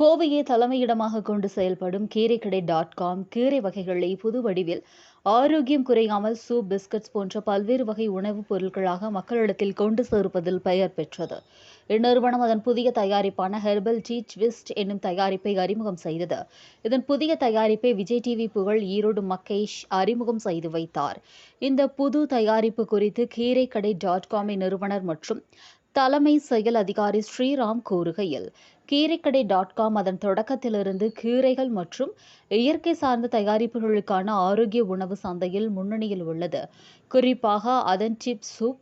கோவையை தலைமையிடமாக கொண்டு செயல்படும் கீரைக்கடை டாட் காம் கீரை வகைகளை புது வடிவில் ஆரோக்கியம் குறையாமல் சூப் பிஸ்கட்ஸ் போன்ற பல்வேறு வகை உணவுப் பொருட்களாக மக்களிடத்தில் கொண்டு சேர்ப்பதில் பெயர் பெற்றது. இந்நிறுவனம் அதன் புதிய தயாரிப்பான ஹெர்பல் டீ ட்விஸ்ட் என்னும் தயாரிப்பை அறிமுகம் செய்தது. இதன் புதிய தயாரிப்பை விஜய் டிவி புகழ் ஈரோடு மகேஷ் அறிமுகம் செய்து வைத்தார். இந்த புது தயாரிப்பு குறித்து கீரைக்கடை டாட் காமின் நிறுவனர் மற்றும் தலைமை செயல் அதிகாரி ஸ்ரீராம் கூறுகையில் கீரைக்கடை டாட் காம் அதன் தொடக்கத்திலிருந்து கீரைகள் மற்றும் இயற்கை சார்ந்த தயாரிப்புகளுக்கான ஆரோக்கிய உணவு சந்தையில் முன்னணியில் உள்ளது. குறிப்பாக அதன் டிப் சூப்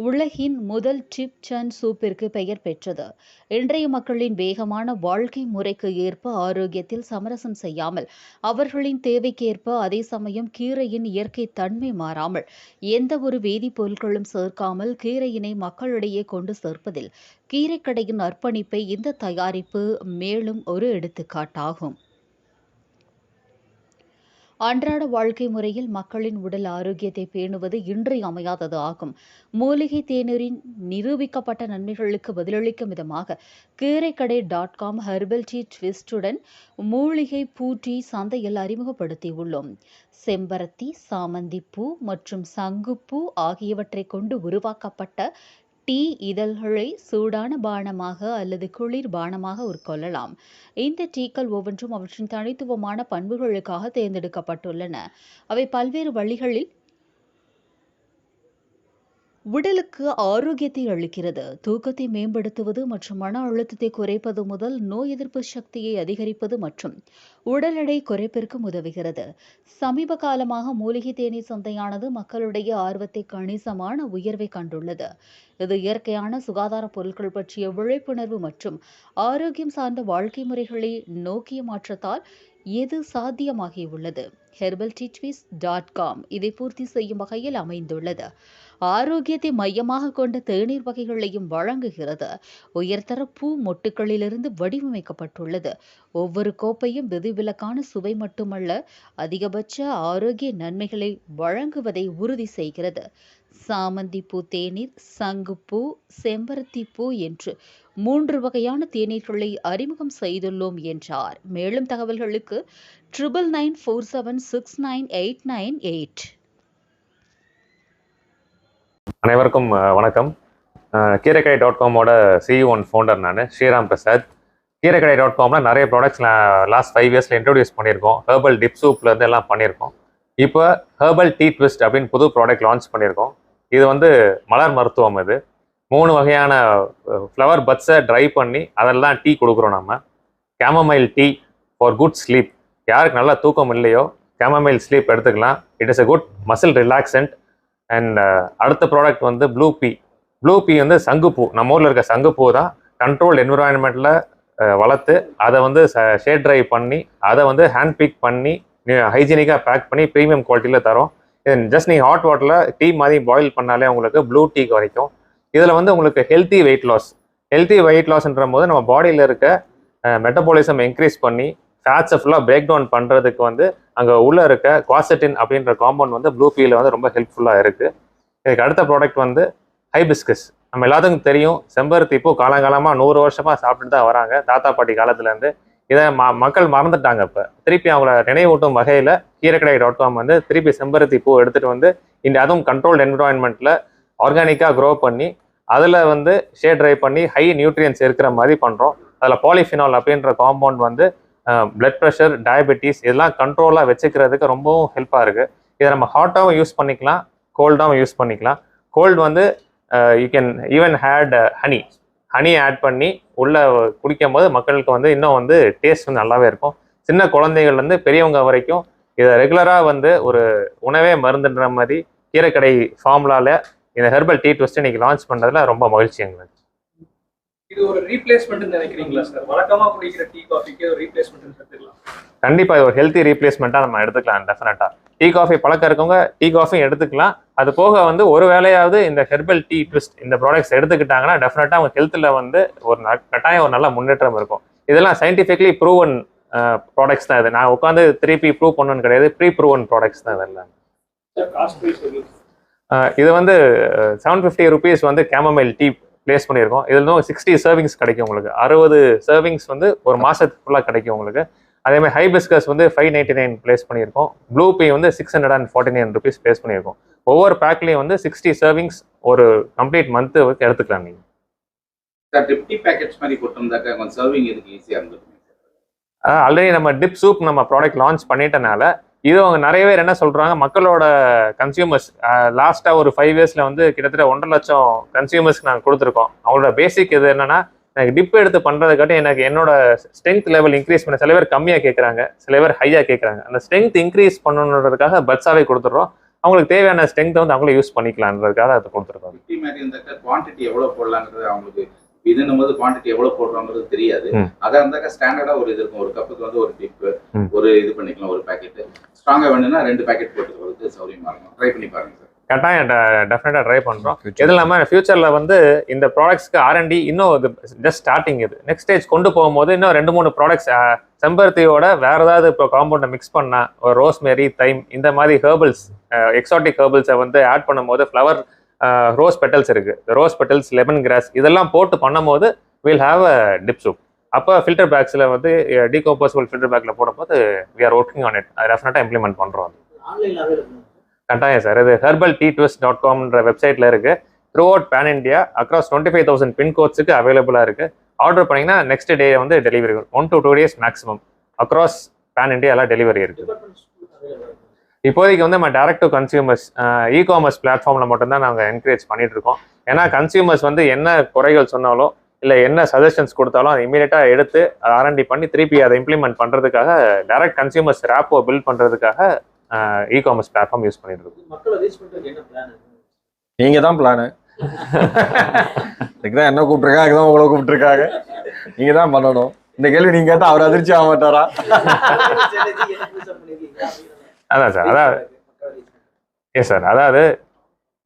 உலகின் முதல் டிப் சன் சூப்பிற்கு பெயர் பெற்றது. இன்றைய மக்களின் வேகமான வாழ்க்கை முறைக்கு ஏற்ப ஆரோக்கியத்தில் சமரசம் செய்யாமல் அவர்களின் தேவைக்கேற்ப அதே சமயம் கீரையின் இயற்கை தன்மை மாறாமல் எந்த ஒரு வேதிப்பொருட்களும் சேர்க்காமல் கீரையினை மக்களிடையே கொண்டு சேர்ப்பதில் கீரைக்கடையின் அர்ப்பணிப்பை இந்த தயாரிப்பு மேலும் ஒரு எடுத்துக்காட்டாகும். அன்றாட வாழ்க்கை முறையில் மக்களின் உடல் ஆரோக்கியத்தை பேணுவது இன்றியமையாதது ஆகும். மூலிகை தேநீரின் நிரூபிக்கப்பட்ட நன்மைகளுக்கு பதிலளிக்கும் விதமாக Keeraikadai dot com herbal tea ட்விஸ்டுடன் மூலிகை பூ டீ சந்தையில் அறிமுகப்படுத்தியுள்ளோம். செம்பருத்தி சாமந்திப்பூ மற்றும் சங்குப்பூ ஆகியவற்றை கொண்டு உருவாக்கப்பட்ட டீ இதழ்களை சூடான பானமாக அல்லது குளிர் பானமாக உட்கொள்ளலாம். இந்த டீக்கள் ஒவ்வொன்றும் அவற்றின் தனித்துவமான பண்புகளுக்காக தேர்ந்தெடுக்கப்பட்டுள்ளன. அவை பல்வேறு வழிகளில் உடலுக்கு ஆரோக்கியத்தை அளிக்கிறது. தூக்கத்தை மேம்படுத்துவது மற்றும் மன அழுத்தத்தை குறைப்பது முதல் நோய் எதிர்ப்பு சக்தியை அதிகரிப்பது மற்றும் உடல் எடை குறைப்பிற்கும் உதவுகிறது. சமீப காலமாக மூலிகை தேநீர் சந்தையானது மக்களுடைய ஆர்வத்தை கணிசமான உயர்வை கண்டுள்ளது. இது இயற்கையான சுகாதார பொருட்கள் பற்றிய விழிப்புணர்வு மற்றும் ஆரோக்கியம் சார்ந்த வாழ்க்கை முறைகளை நோக்கிய மாற்றத்தால் எது சாத்தியமாகியுள்ளது. Herbal tea twist dot com இதை பூர்த்தி செய்யும் வகையில் அமைந்துள்ளது. ஆரோக்கியத்தை மையமாக கொண்ட தேநீர் வகைகளையும் வழங்குகிறது. உயர்தர பூ மொட்டுகளிலிருந்து வடிவமைக்கப்பட்டுள்ளது. ஒவ்வொரு கோப்பையும் விதிவிலக்கான சுவை மட்டுமல்ல அதிகபட்ச ஆரோக்கிய நன்மைகளை வழங்குவதை உறுதி செய்கிறது. சாமந்தி பூ தேநீர் சங்குப்பூ செம்பருத்தி பூ என்று மூன்று வகையான தேநீர்களை அறிமுகம் செய்துள்ளோம் என்றார். மேலும் தகவல்களுக்கு triple nine four seven six nine eight nine eight அனைவருக்கும் வணக்கம். கீரைக்கடை டாட் காமோட சிஇ ஒன் ஃபவுண்டர் நான் ஸ்ரீராம் பிரசாத். கீரைக்கடை டாட் காமில் நிறைய ப்ராடக்ட்ஸ் லாஸ்ட் ஃபைவ் இயர்ஸில் இன்ட்ரடியூஸ் பண்ணியிருக்கோம். ஹெர்பல் டிப் சூப்லேருந்து எல்லாம் பண்ணியிருக்கோம். இப்போ ஹெர்பல் டீ ட்விஸ்ட் அப்படின்னு புது ப்ராடக்ட் லான்ச் பண்ணியிருக்கோம். இது வந்து மலர் மருத்துவம் இது. மூணு வகையான ஃப்ளவர் பட்ஸை ட்ரை பண்ணி அதெல்லாம் டீ கொடுக்குறோம் நம்ம chamomile tea for good sleep யாருக்கு நல்லா தூக்கம் இல்லையோ கேமமைல் ஸ்லீப் எடுத்துக்கலாம். It is a good muscle relaxant and uh, அடுத்த ப்ராடக்ட் வந்து ப்ளூ பி ப்ளூ பி வந்து சங்குப்பூ. நம்ம ஊரில் இருக்க சங்குப்பூ தான் கண்ட்ரோல் என்விரான்மெண்ட்டில் வளர்த்து அதை வந்து ஷேட் ட்ரை பண்ணி அதை வந்து ஹேண்ட் பிக் பண்ணி ஹைஜீனிக்காக பேக் பண்ணி ப்ரீமியம் குவாலிட்டியில் தரோம். ஜஸ்ட் நீங்கள் ஹாட் வாட்டரில் டீ மாதிரி பாயில் பண்ணாலே உங்களுக்கு ப்ளூ டீ வரைக்கும் இதில் வந்து உங்களுக்கு healthy weight loss healthy weight லாஸ்ன்ற போது நம்ம பாடியில் இருக்க மெட்டபாலிசம் இன்க்ரீஸ் பண்ணி ஃபேட்ஸை ஃபுல்லாக பிரேக் டவுன் பண்ணுறதுக்கு வந்து அங்கே உள்ளே இருக்க குவாசட்டின் அப்படின்ற காம்பவுண்ட் வந்து ப்ளூ பீயில் வந்து ரொம்ப ஹெல்ப்ஃபுல்லாக இருக்குது இதுக்கு அடுத்த ப்ராடக்ட் வந்து ஹைபிஸ்கஸ் நம்ம எல்லாத்துக்கும் தெரியும் செம்பருத்தி இப்போ காலங்காலமாக நூறு வருஷமாக சாப்பிட்டு தான் வராங்க. தாத்தா பாட்டி காலத்துலேருந்து. இதை ம மக்கள் மறந்துட்டாங்க இப்போ. திருப்பி அவங்கள நினைவூட்டும் வகையில் கீரைக்கடை டாட் காம் வந்து திருப்பி செம்பருத்தி பூ எடுத்துகிட்டு வந்து இந்த அதுவும் கண்ட்ரோல்டு என்விரான்மெண்ட்டில் ஆர்கானிக்காக க்ரோ பண்ணி அதில் வந்து ஷேட் ட்ரை பண்ணி ஹை நியூட்ரியன்ஸ் இருக்கிற மாதிரி பண்ணுறோம் அதில் பாலிஃபினால் அப்படின்ற காம்பவுண்ட் வந்து பிளட் ப்ரெஷர் டயபெட்டிஸ் இதெல்லாம் கண்ட்ரோலாக வச்சுக்கிறதுக்கு ரொம்பவும் ஹெல்ப்பாக இருக்குது இதை நம்ம ஹாட்டாகவும் யூஸ் பண்ணிக்கலாம் கோல்டாகவும் யூஸ் பண்ணிக்கலாம். கோல்டு வந்து you can even add honey honey add பண்ணி உள்ளே குடிக்கும் போது மக்களுக்கு வந்து இன்னும் வந்து டேஸ்ட் வந்து நல்லாவே இருக்கும். சின்ன குழந்தைகள்லேருந்து பெரியவங்க வரைக்கும் இதை ரெகுலராக வந்து ஒரு உணவே மருந்துன்ற மாதிரி கீரைக்கடை ஃபார்முலாவில் இந்த ஹெர்பல் டீ ட்விஸ்ட்டு இன்னைக்கு லான்ச் பண்ணுறதுல ரொம்ப மகிழ்ச்சி எங்களுக்கு. இது ஒரு ரீப்ளேஸ்மெண்ட் நினைக்கிறீங்களா சார் வழக்கமா குடிக்கிற டீ காஃபிக்கு ஒரு ரீப்ளேஸ்மெண்ட் எடுத்துக்கலாம் கண்டிப்பா இது ஒரு ஹெல்த்தி ரீப்ளேஸ்மெண்ட்டாக நம்ம எடுத்துக்கலாம் டெஃபினட்டா டீ காஃபி பழக்கம் இருக்கவங்க டீ காஃபியும் எடுத்துக்கலாம். அது போக வந்து ஒரு வேளையாவது இந்த ஹெர்பல் டீ ட்விஸ்ட் இந்த ப்ராடக்ட்ஸ் எடுத்துக்கிட்டாங்கன்னா டெஃபினட்டா அவங்க ஹெல்த்தில் வந்து ஒரு கட்டாயம் ஒரு நல்ல முன்னேற்றம் இருக்கும். இதெல்லாம் சயின்டிஃபிக்லி ப்ரூவன் ப்ராடக்ட்ஸ் தான் இது. நான் உட்காந்து திருப்பி ப்ரூவ் பண்ணணும்னு கிடையாது ப்ரீ ப்ரூவன் ப்ராடக்ட்ஸ் தான் இதெல்லாம் இது வந்து செவன் ஃபிஃப்டி ருபீஸ் வந்து கேமமைல் டீ ப்ளேஸ் பண்ணியிருக்கோம். இதில் சிக்ஸ்டி சர்விங்ஸ் கிடைக்கும் உங்களுக்கு. அறுபது சர்விங்ஸ் வந்து ஒரு மாதத்துக்கு ஃபுல்லாக கிடைக்கும் உங்களுக்கு. அதே மாதிரி ஹைபிஸ்கஸ் வந்து ஃபைவ் நைன்டி நைன் ப்ளேஸ் பண்ணியிருக்கோம். ப்ளூ பீ வந்து six hundred and forty nine rupees place பண்ணியிருக்கோம். ஒவ்வொரு பேக்லேயும் வந்து சிக்ஸ்டி சர்விங்ஸ் ஒரு கம்ப்ளீட் மந்த்து எடுத்துக்கலாம் நீங்கள் சார் டிப்டி பேக்கெட்ஸ் மாதிரி கொடுத்திருந்தாக்கா கொஞ்சம் சர்விங் இதுக்கு ஈஸியாக இருந்திருக்கும் ஆல்ரெடி நம்ம டிப் சூப் நம்ம ப்ராடக்ட் லான்ச் பண்ணிட்டனால இது அவங்க நிறைய பேர் என்ன சொல்றாங்க மக்களோட கன்சியூமர்ஸ் லாஸ்டா ஒரு ஃபைவ் இயர்ஸ்ல வந்து கிட்டத்தட்ட ஒன்றரை லட்சம் கன்சியூமர்ஸ்க்கு நாங்கள் கொடுத்துருக்கோம். அவங்களோட பேசிக் இது என்னன்னா எனக்கு டிப் எடுத்து பண்றதுக்காட்டி எனக்கு என்னோட ஸ்ட்ரென்த் லெவல் இன்க்ரீஸ் பண்ண சில பேர் கம்மியாக கேட்குறாங்க சில பேர் ஹையாக கேட்குறாங்க அந்த ஸ்ட்ரென்த் இன்க்ரீஸ் பண்ணணுன்றதுக்காக பட்ஸாவே கொடுத்துட்றோம். அவங்களுக்கு தேவையான ஸ்ட்ரென்த்தை வந்து அவங்களே யூஸ் பண்ணிக்கலான்றதுக்காக அதை கொடுத்துருக்கோம். குவான்டிட்டி எவ்வளோ போடலாங்கிறது அவங்களுக்கு இதுன்னும் போது குவான்டிட்டி எவ்வளோ போடுறோங்கிறது தெரியாது. ம். அதாக இருந்தாக்கா ஸ்டாண்டர்டா ஒரு இது இருக்கும். ஒரு கப்புக்கு வந்து ஒரு டிப்பு ம். ஒரு இது பண்ணிக்கலாம். ஒரு பாக்கெட் ஸ்ட்ராங்கா வேணும்னா ரெண்டு பாக்கெட் போட்டுக்கிறதுக்கு சௌரியமா இருக்கும். ட்ரை பண்ணி பாருங்க சார் கட்டாயம் டெஃபினட்டாக ட்ரை பண்ணுறோம் இது இல்லாமல் ஃபியூச்சரில் வந்து இந்த ப்ராடக்ட்ஸ்க்கு ஆர்என்டி இன்னும் இது ஜஸ்ட் ஸ்டார்டிங் இது. நெக்ஸ்ட் ஸ்டேஜ் கொண்டு போகும்போது இன்னும் ரெண்டு மூணு ப்ராடக்ட்ஸ் செம்பருத்தியோட வேற ஏதாவது இப்போ காம்பவுண்டை மிக்ஸ் பண்ணா ஒரு ரோஸ்மேரி தைம் இந்த மாதிரி ஹேர்பிள்ஸ் எக்ஸாட்டிக் ஹேர்பிள்ஸை வந்து ஆட் பண்ணும்போது ஃப்ளவர் ரோஸ் பெட்டல்ஸ் இருக்கு. ரோஸ் பெட்டல்ஸ் லெமன் கிராஸ் இதெல்லாம் போட்டு பண்ணும்போது will have a dip soup அப்போ ஃபில்டர் பேக்ஸில் வந்து டீகம்போசபிள் ஃபில்டர் பேக்கில் போடும்போது we are working on it அது டெஃபினட்டாக இம்ப்ளிமெண்ட் பண்ணுறோம் கட்டாயம் சார். இது ஹெர்பல் டி ட்விஸ்ட் டாட் காம்ன்ற வெப்சைட்ல இருக்கு throughout pan India across twenty five thousand பின்கோட்ஸுக்கு அவைலபிளாக இருக்கு. ஆர்டர் பண்ணீங்கன்னா நெக்ஸ்ட் டே வந்து delivery one to two days maximum across pan India எல்லாம் டெலிவரி இருக்கு. இப்போதைக்கு வந்து நம்ம direct to consumers e commerce பிளாட்ஃபார்மில் மட்டும்தான் நாங்கள் என்கரேஜ் பண்ணிட்டு இருக்கோம் ஏன்னா கன்சியூமர்ஸ் வந்து என்ன குறைகள் சொன்னாலும் இல்லை என்ன சஜஷன்ஸ் கொடுத்தாலும் அதை இமீடியட்டாக எடுத்து ஆர்என்டி பண்ணி திருப்பி அதை இம்ப்ளிமெண்ட் பண்ணுறதுக்காக டேரக்ட் கன்சியூமர்ஸ் ரேப்போ பில்ட் பண்ணுறதுக்காக இ காமர்ஸ் பிளாட்ஃபார்ம் யூஸ் பண்ணிட்டு இருக்கோம் மக்களை ரீச் பண்றதுக்கு என்ன பிளான் நீங்க தான் பிளானு இதுக்கு தான் என்ன கூப்பிட்டுருக்காங்க அதுக்கு தான் உங்களை கூப்பிட்டுருக்காங்க. நீங்க தான் பண்ணணும். இந்த கேள்வி நீங்க கேட்டா அவர் அதிர்ச்சி ஆக மாட்டாரா? அதான் சார் அதான். எஸ் சார் அதாவது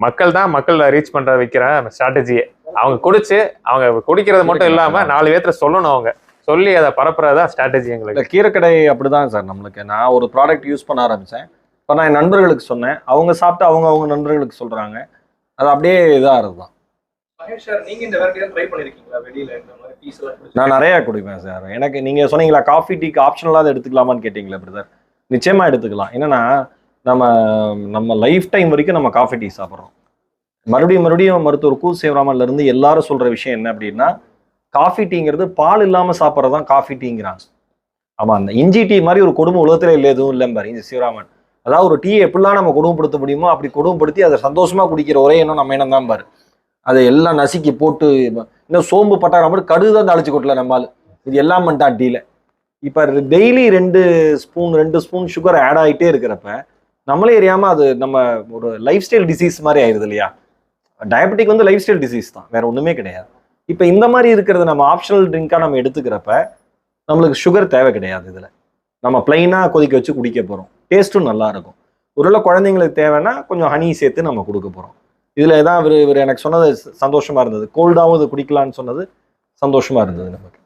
மக்கள் தான் மக்கள் ரீச் பண்ற வைக்கிற ஸ்ட்ராட்டஜியே அவங்க குடிச்சு அவங்க குடிக்கிறது மட்டும் இல்லாம நாலு பேர்த்துல சொல்லணும் அவங்க. சொல்லி அதை பரப்புறது ஸ்ட்ராட்டஜி இல்ல எங்களுக்கு. கீரைக்கடை அப்படிதான் சார் நம்மளுக்கு. நான் ஒரு ப்ராடக்ட் யூஸ் பண்ண ஆரம்பிச்சேன். இப்போ நான் என் நண்பர்களுக்கு சொன்னேன். அவங்க சாப்பிட்டு அவங்க அவங்க நண்பர்களுக்கு சொல்றாங்க. அது அப்படியே இதாக இருதுதான் மகேஷ் சார் நீங்க இந்த வெரைட்டி ட்ரை பண்ணிருக்கீங்களா? வெளியில இந்த மாதிரி பீஸ் எல்லாம் குடிச்சு? நான் நிறைய குடிப்பேன் சார். எனக்கு நீங்க சொன்னீங்களா காஃபி டீக்கு ஆப்ஷனலாக எடுத்துக்கலாமான்னு கேட்டிங்களா பிரதர் நிச்சயமாக எடுத்துக்கலாம். என்னன்னா நம்ம நம்ம லைஃப் டைம் வரைக்கும் நம்ம காஃபி டீ சாப்பிட்றோம். மறுபடியும் மறுபடியும் மருத்துவர் கூ. சேவராமன்லேருந்து எல்லாரும் சொல்கிற விஷயம் என்ன அப்படின்னா காஃபி டீங்கிறது பால் இல்லாமல் சாப்பிட்றது தான் காஃபி டீங்கிறாங்க ஆமாம் அந்த இஞ்சி டீ மாதிரி ஒரு குடும்பம் உலகத்தில் இல்லை எதுவும் இல்லைம்பார் பாரு இஞ்சி சிவராமன். அதாவது ஒரு டீயை எப்படிலாம் நம்ம கொடுமைப்படுத்த முடியுமோ அப்படி கொடுமைப்படுத்தி அதை சந்தோஷமாக குடிக்கிற ஒரே எண்ணம் நம்ம எண்ணம் தான் பாரு. அதை எல்லாம் நசுக்கி போட்டு இன்னும் சோம்பு பட்டாரம் மாதிரி கடுகு தான் தாளிச்சு கொட்டல நம்மால். இது எல்லாம் பண்ணிட்டான் டீல. இப்போ டெய்லி ரெண்டு ஸ்பூன் ரெண்டு ஸ்பூன் சுகர் ஆட் ஆகிட்டே இருக்கிறப்ப நம்மளே எரியாமல் அது நம்ம ஒரு லைஃப் ஸ்டைல் டிசீஸ் மாதிரி ஆயிடுது இல்லையா? டயபெட்டிக் வந்து லைஃப் ஸ்டைல் டிசீஸ் தான் வேற ஒன்றுமே கிடையாது. இப்போ இந்த மாதிரி இருக்கிறத நம்ம ஆப்ஷனல் ட்ரிங்காக நம்ம எடுத்துக்கிறப்ப நம்மளுக்கு சுகர் தேவை கிடையாது இதில். நம்ம பிளைனாக கொதிக்க வச்சு குடிக்க போகிறோம் டேஸ்ட்டும் நல்லா இருக்கும். ஒருவேளை குழந்தைங்களுக்கு தேவைன்னா கொஞ்சம் ஹனி சேர்த்து நம்ம கொடுக்க போகிறோம் இதில் தான் இவர் இவர் எனக்கு சொன்னது சந்தோஷமாக இருந்தது. கோல்டாகவும் இது குடிக்கலான்னு சொன்னது சந்தோஷமாக இருந்தது நமக்கு.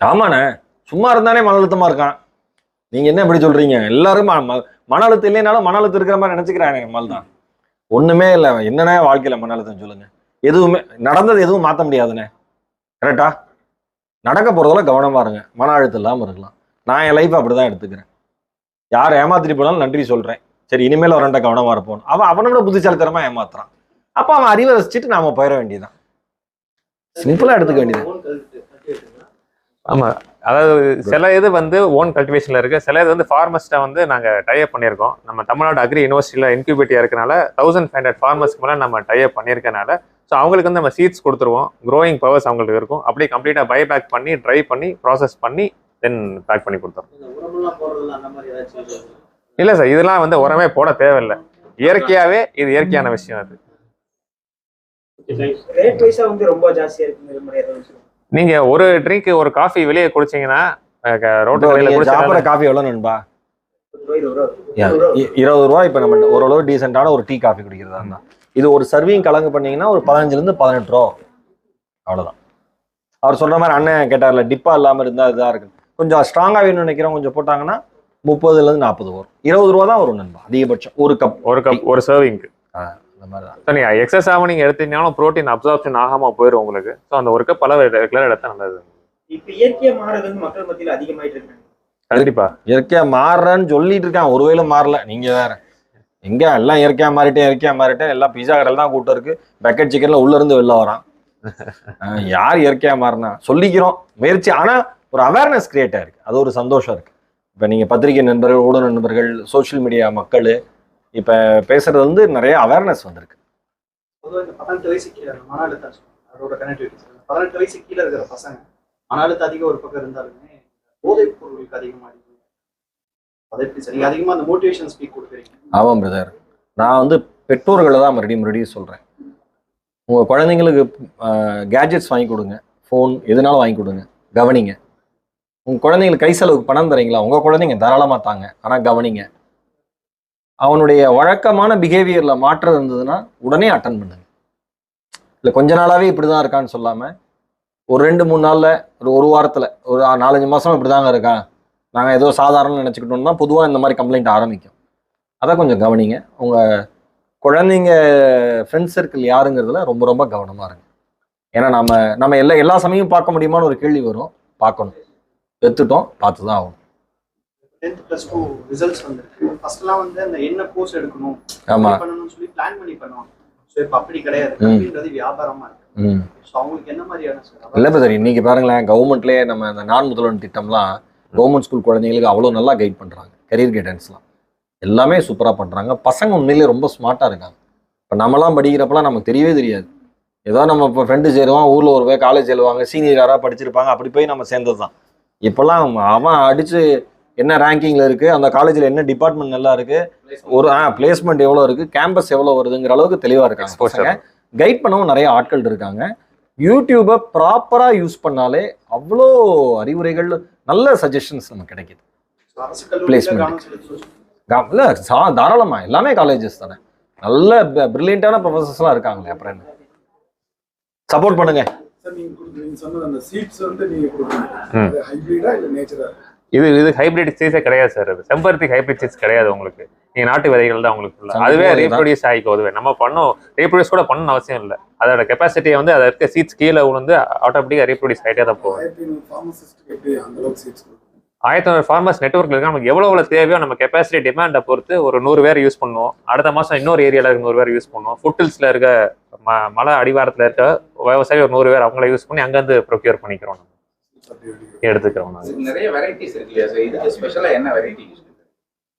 ஆமாண்ணே. சும்மா இருந்தானே மன அழுத்தமாக இருக்கான். நீங்கள் என்ன இப்படி சொல்கிறீங்க எல்லாரும் ம- ம- மன அழுத்தம் இல்லைனாலும் மன அழுத்தம் இருக்கிற மாதிரி நினைச்சுக்கிறாங்க மல் தான் ஒன்றுமே இல்லை. என்னண்ணே வாழ்க்கையில் மன அழுத்தம் சொல்லுங்கள் எதுவுமே நடந்தது எதுவும் மாற்ற முடியாதுண்ணே. கரெக்டா நடக்க போகிறதெல்லாம் கவனமாக இருங்க மன அழுத்தம் இல்லாமல் இருக்கலாம். நான் என் லைஃப் அப்படி தான் எடுத்துக்கிறேன். யார் ஏமாத்திட்டு போனாலும் நன்றி சொல்கிறேன் சரி இனிமேல் அவன்கிட்ட கவனமாக இருப்போம். அவன் அவனோட புத்திசாலித்தனமாக ஏமாத்துறான். அப்போ அவன் அறிவை ரசிச்சுட்டு நாம் போயிட வேண்டியதுதான். சிம்பிளாக எடுத்துக்க வேண்டியது ஆமா. அதாவது சில இது வந்து ஓன் கல்டிவேஷன்ல இருக்கு. சில இது வந்து ஃபார்மஸ்ட்டை வந்து நாங்க டைப் பண்ணியிருக்கோம். நம்ம தமிழ்நாடு அக்ரி யூனிவர்சிட்டியில இன்க்யூபேட்டியா இருக்கனால தௌசண்ட் ஃபைவ் ஹண்ட்ரட் ஃபார்மர்ஸ்க்கு மேலே நம்ம டைப் பண்ணியிருக்கனால ஸோ அவங்களுக்கு வந்து நம்ம சீட்ஸ் கொடுத்துருவோம். க்ரோயிங் பவர்ஸ் அவங்களுக்கு இருக்கும். அப்படியே கம்ப்ளீட்டாக பை பேக் பண்ணி ட்ரை பண்ணி ப்ராசஸ் பண்ணி தென் பேக் பண்ணி ஏதாச்சும் இல்லை சார் இதெல்லாம் வந்து உரமே போட தேவையில்லை. இயற்கையாவே இது இயற்கையான விஷயம் அது. ரேட் வைஸா வந்து ரொம்ப ஜாஸ்தியா இருக்கு நீங்க ஒரு ட்ரிங்க் ஒரு காஃபி வெளியே குடிச்சீங்கன்னா ரோட்டு கடையில் சாப்பிட்ற காஃபி எவ்வளோ நண்பா? இருபது ரூபா. இப்போ நம்ம ஓரளவு டீசெண்டான ஒரு டீ காஃபி குடிக்கிறதா இருந்தா. இது ஒரு சர்விங் கலங்கு பண்ணீங்கன்னா ஒரு பதினஞ்சுல இருந்து பதினெட்டு ரூபா. அவ்வளவுதான். அவர் சொல்ற மாதிரி அண்ணன் கேட்டார்ல டிப்பா இல்லாம இருந்தா இதா இருக்கு. கொஞ்சம் ஸ்ட்ராங்கா வேணும்னு நினைக்கிறவங்க கொஞ்சம் போட்டாங்கன்னா முப்பதுல இருந்து நாற்பது வரும். இருபது ரூபா தான் வரும் நண்பா அதிகபட்சம். ஒரு கப் ஒரு கப் ஒரு சர்விங்க்கு அந்த மாதிரி தான் ஸோ நீங்கள் எக்ஸஸ் ஆகாம நீங்கள் எடுத்தீங்கனாலும் ப்ரோட்டீன் அப்சார்ப்ஷன் ஆகாமல் போயிடும் உங்களுக்கு. ஸோ அந்த ஒரு கப் அளவு ரெகுலர் எடுத்தா நல்லது. இப்ப இயற்கையா மாறது வந்து மக்கள் மத்தியில அதிகமாயிட்டு இருக்கு. கண்டிப்பா. இயற்கையா மாறுறேன்னு சொல்லிட்டு இருக்கான் ஒருவேளை மாறல. நீங்க வேற. எங்க எல்லாம் இயற்கையா மாறிட்டேன் இயற்கையா மாறிட்டேன். எல்லாம் பிஸா கடையில் தான் கூட்டம் இருக்கு. பக்கெட் சிக்கன்ல உள்ள இருந்து வெளில வரான். யார் இயற்கையா மாறினா? சொல்லிக்கிறோம். முயற்சி. ஆனா ஒரு அவேர்னஸ் கிரியேட் ஆயிருக்கு அது ஒரு சந்தோஷம் இருக்கு. இப்ப நீங்க பத்திரிகை நண்பர்கள் ஊடக நண்பர்கள் சோஷியல் மீடியா மக்கள் இப்ப பேசுறது வந்து நிறைய அவேர்னஸ் வந்திருக்கு. பதினெட்டு வயசு கீழே மன அழுத்தம் அதோட கனெக்டிவிட்டி பதினெட்டு வயசு கீழே இருக்கிற பசங்க மன அழுத்தம் அதிகம் ஒரு பக்கம் இருந்தாலுமே போதைப் பொருளுக்கு அதிகமாக அடிக்கிறாங்க அதை எப்படி சார்? நீங்க அதிகமா அந்த மோட்டிவேஷன் ஸ்பீக் கொடுக்குறீங்க. ஆமாம் பிரதர் நான் வந்து பெற்றோர்களை தான் மறுபடியும் மறுபடியும் சொல்கிறேன் உங்கள் குழந்தைங்களுக்கு கேஜெட்ஸ் வாங்கி கொடுங்க. ஃபோன் எதுனாலும் வாங்கி கொடுங்க. கவனிங்க. உங்கள் குழந்தைங்களுக்கு கை செலவுக்கு பணம் தரீங்களா? உங்கள் குழந்தைங்க தாராளமாக தாங்க. ஆனால் கவனிங்க. அவனுடைய வழக்கமான பிஹேவியரில் மாற்றம் இருந்ததுன்னா உடனே அட்டன் பண்ணுங்க. இல்லை கொஞ்ச நாளாகவே இப்படி தான் இருக்கான்னு சொல்லாமல் ஒரு ரெண்டு மூணு நாளில் ஒரு ஒரு வாரத்தில் ஒரு நாலஞ்சு மாதம் இப்படி தாங்க இருக்கான் நாங்கள் ஏதோ சாதாரண நினச்சிக்கிட்டோம்னா பொதுவாக இந்த மாதிரி கம்ப்ளைண்ட் ஆரம்பிக்கும். அதை கொஞ்சம் கவனிங்க. உங்கள் குழந்தைங்க ஃப்ரெண்ட்ஸ் சர்க்கிள் யாருங்கிறதுல ரொம்ப ரொம்ப கவனமாக இருங்க. ஏன்னா நம்ம நம்ம எல்லா எல்லா சமயம் பார்க்க முடியுமான்னு ஒரு கேள்வி வரும். பார்க்கணும். எடுத்துட்டோம். பார்த்து தான் ஆகணும் டென்த் டூ ரிசல்ட்ஸ் வந்துருக்கு. ஃபர்ஸ்ட்லாம் வந்து அந்த என்ன கோர்ஸ் எடுக்கணும் பண்ணணும்னு சொல்லி பிளான் பண்ணி பண்ணுவாங்க. ஸோ இப்போ அப்படி கிடையாது. அப்படின்றது வியாபாரமா இருக்கு. ஸோ அவங்களுக்கு என்ன மாதிரியான சார் இல்லை பிரதர் இன்னைக்கு பாருங்களேன் கவர்மெண்ட்லேயே நம்ம இந்த நான் முதல்வன் திட்டம்லாம் கவர்மெண்ட் ஸ்கூல் குழந்தைங்களுக்கு அவ்வளோ நல்லா கைட் பண்ணுறாங்க கரியர் கைடன்ஸ்லாம் எல்லாமே சூப்பராக பண்ணுறாங்க பசங்க உண்மையிலேயே ரொம்ப ஸ்மார்ட்டாக இருக்காங்க. இப்போ நம்மலாம் படிக்கிறப்பலாம் நமக்கு தெரியவே தெரியாது. ஏதோ நம்ம இப்போ ஃப்ரெண்டு சேருவான் ஊரில் ஒரு போய் காலேஜ் எழுவாங்க சீனியர் யாராவது படிச்சிருப்பாங்க அப்படி போய் நம்ம சேர்ந்தது தான் இப்போல்லாம் அவன் அடித்து என்ன ரேங்கிங்கில் இருக்குது அந்த காலேஜில் என்ன டிபார்ட்மெண்ட் நல்லா இருக்குது ஒரு ஆ பிளேஸ்மெண்ட் எவ்வளோ இருக்குது கேம்பஸ் எவ்வளோ வருதுங்கிற அளவுக்கு தெளிவாக இருக்காங்க கைட் பண்ணவும் நிறைய ஆட்கள் இருக்காங்க. யூடியூபை ப்ராப்பராக யூஸ் பண்ணாலே அவ்வளோ அறிவுரைகள் நல்ல சஜஷன்ஸ் நமக்கு கிடைக்குது. கா- இல்ல சா தாராளமாக எல்லாமே காலேஜஸ் தானே. நல்ல பிரில்லியண்டான ப்ரொஃபசர்ஸ்லாம் இருக்காங்களே அப்புறம் என்ன? சப்போர்ட் பண்ணுங்க. இது இது ஹைபிரிட் சீஸே கிடையாது சார் அது. செம்பருத்தி ஹைபிரிட் சீஸ் கிடையாது உங்களுக்கு. நீங்க நாட்டு விதைகள் தான் உங்களுக்கு. அதுவே. ரீப்ரொடியூஸ் ஆகிக்கோ அதுவே. நம்ம பண்ணோம் ரீப்ரொடியூஸ் கூட பண்ணணும் அவசியம் இல்லை. அதோட கெப்பாசிட்டியை வந்து அதை இருக்க சீட்ஸ் கீழே விழுந்து ஆட்டோமேட்டிக்காக ரீப்ரொடியூஸ் ஆகிட்டே தான் போகும். ஆயிரத்தி ஐநூறு ஃபார்மர்ஸ் நெட்ஒர்க்ல இருக்கு. நமக்கு எவ்வளோ எவ்வளோ தேவையோ நம்ம கெப்பாசிட்டி டிமாண்டை பொறுத்து ஒரு நூறு பேர் யூஸ் பண்ணுவோம். அடுத்த மாதம் இன்னொரு ஏரியாவில் இருக்க நூறு பேர் யூஸ் பண்ணுவோம். ஃபுட்டில்ஸில் இருக்க ம மலை அடிவாரத்தில் இருக்க விவசாயி ஒரு நூறு பேர் அவங்கள யூஸ் பண்ணி அங்கேருந்து ப்ரொக்யூர் பண்ணிக்கிறோம் நம்ம. எடுத்துக்கிறோம் நாங்க. இதுக்கு நிறைய வெரைட்டிஸ் இருக்கு இல்லையா சார்? இதுக்கு ஸ்பெஷலா என்ன வெரைட்டி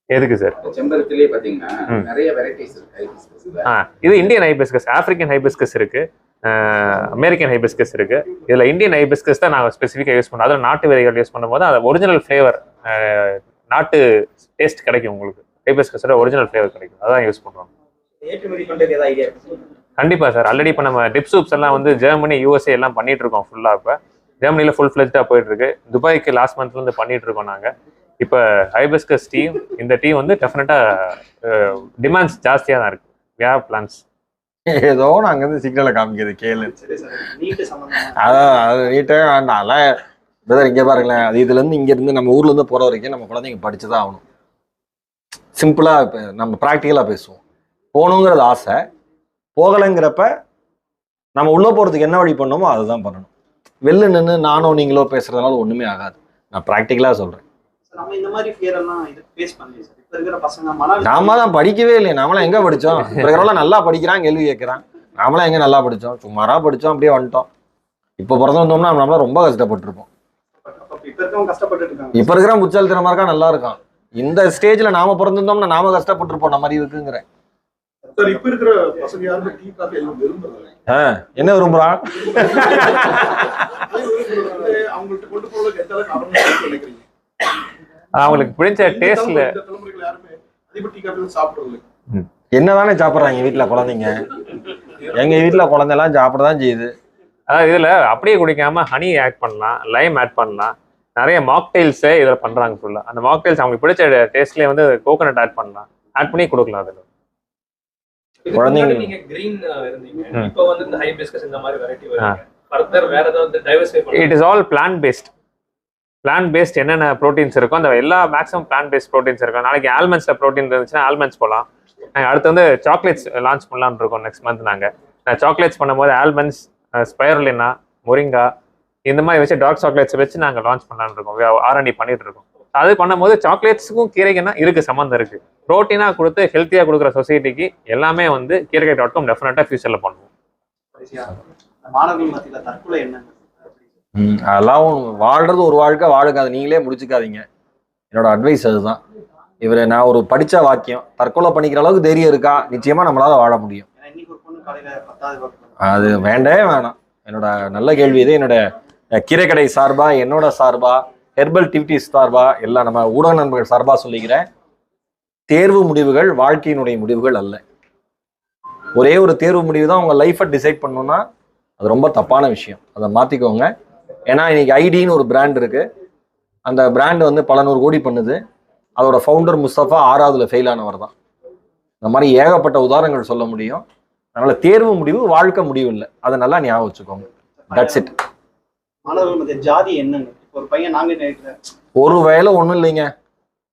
எதுக்கு சார்? செம்பருத்திலே பாத்தீங்கன்னா ம். நிறைய வெரைட்டிஸ் இருக்கு. ஆ இது இந்தியன் ஹைபிஸ்கஸ் ஆப்பிரிக்கன் ஹைபிஸ்கஸ் இருக்கு. அமெரிக்கன் ஹைபிஸ்கஸ் இருக்கு. இதுல இந்தியன் ஹைபிஸ்கஸ் தான் நாங்கள் ஸ்பெசிஃபிக்காக யூஸ் பண்ணோம் அதில் நாட்டு விதைகள் யூஸ் பண்ணும்போது அது ஒரிஜினல் ஃப்ளேவர் நாட்டு டேஸ்ட் கிடைக்கும் உங்களுக்கு. ஹைபிஸ்கஸோட ஒரிஜினல் ஃப்ளேவர் கிடைக்கும். அதான் யூஸ் பண்றோம். ஏற்றுமதி பண்றதுக்கு ஏதாவது ஐடியா இருக்கு? கண்டிப்பா சார். ஆல்ரெடி இப்போ நம்ம டிப் சூப்ஸ் எல்லாம் வந்து ஜெர்மனி யூஎஸ்ஏ எல்லாம் பண்ணிட்டு இருக்கோம் ஃபுல்லா இப்போ. ஜெர்மனியில் ஃபுல் ஃபிளெஜ்டாக போயிட்டு இருக்கு துபாய்க்கு லாஸ்ட் மந்த்ல இருந்து பண்ணிட்டு இருக்கோம் நாங்க. இப்போ ஹைபிஸ்கஸ் டீ இந்த டீ வந்து டெஃபினட்டாக டிமாண்ட்ஸ் ஜாஸ்தியாக தான் இருக்கு. வே பிளான்ஸ் ஏதோ நாங்க இருந்து சிக்னலை காமிக்கிறது கேளு. அதான் அது நீட்டே வேண்டாம்ல பிரதர் இங்கே பாருங்களேன். அது இதுல இருந்து இங்க இருந்து நம்ம ஊர்ல இருந்து போற வரைக்கும் நம்ம குழந்தைங்க படிச்சுதான் ஆகணும். சிம்பிளா இப்ப நம்ம ப்ராக்டிக்கலா பேசுவோம். போகணுங்கிறது ஆசை. போகலைங்கிறப்ப நம்ம உள்ள போறதுக்கு என்ன வழி பண்ணணுமோ அதுதான் பண்ணணும். வெளில நின்று நானோ நீங்களோ பேசுறதுனால ஒண்ணுமே ஆகாது. நான் ப்ராக்டிக்கலா சொல்றேன். சார் நம்ம இந்த மாதிரி ஃபியர் எல்லாம் இது ஃபேஸ் பண்ணலையே சார். இப்போ இருக்கிற பசங்க மன அழுத்தம் நாம தான் படிக்கவே இல்லையே. நாமளாம் எங்க படிச்சோம்? இருக்கிறவெல்லாம் நல்லா படிக்கிறான் கேள்வி கேட்கிறான். நாமளாம் எங்க நல்லா படிச்சோம்? சுமாரா படிச்சோம் அப்படியே வந்துட்டோம். இப்போ பிறந்து வந்தோம்னா நம்மளாம் ரொம்ப கஷ்டப்பட்டிருப்போம். இப்போ இருக்கிற புச்சாலித்தனமா இருக்கா? நல்லா இருக்கான். இந்த ஸ்டேஜ்ல நாம பிறந்திருந்தோம்னா நாம கஷ்டப்பட்டிருப்போம் நம்ம மாதிரி இருக்குங்கிறேன் என்ன விரும்புறான் அவங்களுக்கு பிடிச்ச டேஸ்ட்ல. என்னதானே சாப்பிடுறாங்க வீட்டுல குழந்தைங்க? எங்க வீட்டுல குழந்தைலாம் சாப்பிடதான் செய்யுது. அதாவது இதுல அப்படியே குடிக்காம ஹனி ஆட் பண்ணலாம் லைம் ஆட் பண்ணலாம். நிறைய மாக்டெயில்ஸே இதில் பண்றாங்க ஃபுல்லா அந்த மாக்டெயில்ஸ் அவங்களுக்கு பிடிச்ச டேஸ்ட்லேயே வந்து கோகோனட் ஆட் பண்ணலாம். ஆட் பண்ணி கொடுக்கலாம் அதில். குழந்தைங்க- முன்னாடி நீங்க கிரீன் இருந்தீங்க. ம். இப்போ வந்து இந்த ஹைபிஸ்கஸ் இந்த மாதிரி வெரைட்டி வருது. ஃபர்தர் வேற ஏதாவது diversify it is all plant based plant based என்னென்ன ப்ரோட்டீன்ஸ் இருக்கோ அந்த எல்லா மேக்ஸிமம் பிளான் பேஸ்ட் ப்ரோட்டீன்ஸ் இருக்கும் நாளைக்கு ஆல்மண்ட்ஸில் ப்ரோட்டீன் இருந்துச்சுன்னா ஆல்மண்ட்ஸ் போகலாம் நாங்கள் அடுத்து வந்து சாக்லேட்ஸ் லான்ச் பண்ணலாம்னு இருக்கோம் நெக்ஸ்ட் மந்த் நாங்கள் சாக்லேட்ஸ் பண்ணும்போது ஆல்மண்ட்ஸ் ஸ்பைரலினா முரிங்கா இந்த மாதிரி வச்சு டார்க் சாக்லேட்ஸ் வச்சு நாங்கள் லான்ச் பண்ணலாம்னு இருக்கோம். ஆர்என்டி பண்ணிட்டு இருக்கோம். அது பண்ணும்போது சாக்லேட்ஸுக்கும் கீரைக்குன்னா இருக்கு சம்மந்தம் இருக்கு. ப்ரோட்டீனாக கொடுத்து ஹெல்த்தியாக கொடுக்குற சொசைட்டிக்கு எல்லாமே வந்து கீரைக்கை டாட் காம் டெஃபினட்டாக ஃபியூச்சரில் பண்ணுவோம். மாணவர்கள் மத்தியில தற்கொலை என்ன? அதெல்லாம் வாழ்றது ஒரு வாழ்க்கை வாழுங்க அதை நீங்களே முடிச்சுக்காதீங்க. என்னோட அட்வைஸ் அதுதான். இவர் நான் ஒரு படிச்ச வாக்கியம் தற்கொலை பண்ணிக்கிற அளவுக்கு தைரியம் இருக்கா? நிச்சயமா நம்மளால வாழ முடியும். அது வேண்டவே வேணாம். என்னோட நல்ல கேள்வி இது. என்னோட கீரைக்கடை சார்பா என்னோட சார்பா ஹெர்பல் டிவிட்டிஸ் சார்பாக எல்லாம் நம்ம ஊடக நண்பர்கள் சார்பாக சொல்லிக்கிறேன். தேர்வு முடிவுகள் வாழ்க்கையினுடைய முடிவுகள் அல்ல. ஒரே ஒரு தேர்வு முடிவு தான் உங்கள் லைஃப்பை டிசைட் பண்ணணும்னா அது ரொம்ப தப்பான விஷயம். அதை மாற்றிக்கோங்க ஏன்னா இன்னைக்கு ஐடின்னு ஒரு பிராண்ட் இருக்குது அந்த பிராண்ட் வந்து பல நூறு கோடி பண்ணுது. அதோட ஃபவுண்டர் முஸ்தபா ஆறாவதுல ஃபெயில் ஆனவர் தான் இந்த மாதிரி ஏகப்பட்ட உதாரணங்கள் சொல்ல முடியும். அதனால் தேர்வு முடிவு வாழ்க்கை முடிவு இல்லை. அதை நல்லா ஞாபகம் வச்சுக்கோங்க. தட்ஸ் இட் மாணவர்கள் ஜாதி என்னங்க? ஒரு பையன் நாங்க நினைக்கிற ஒரு வேலை ஒன்றும் இல்லைங்க.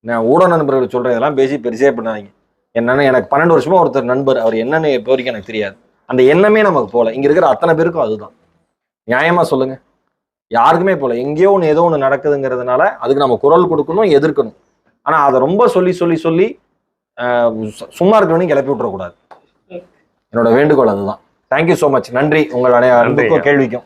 நான் ஊடக நண்பர்கள் சொல்றேன் இதெல்லாம் பேசி பெருசே பண்ணாதீங்க. என்னன்னு எனக்கு பன்னெண்டு வருஷமா ஒருத்தர் நண்பர் அவர் என்னன்னு இப்போ வரைக்கும் எனக்கு தெரியாது. அந்த எண்ணமே நமக்கு போல இங்க இருக்கிற அத்தனை பேருக்கும் அதுதான். நியாயமா சொல்லுங்க. யாருக்குமே போல எங்கேயோ ஒன்று ஏதோ ஒன்று நடக்குதுங்கிறதுனால அதுக்கு நம்ம குரல் கொடுக்கணும் எதிர்க்கணும். ஆனா அதை ரொம்ப சொல்லி சொல்லி சொல்லி சும்மா இருக்கிறவனையும் கிளப்பி விட்டுறக்கூடாது. என்னோட வேண்டுகோள் அதுதான். தேங்க்யூ ஸோ மச் நன்றி. உங்கள் அனைவருக்கும். கேள்விக்கும்.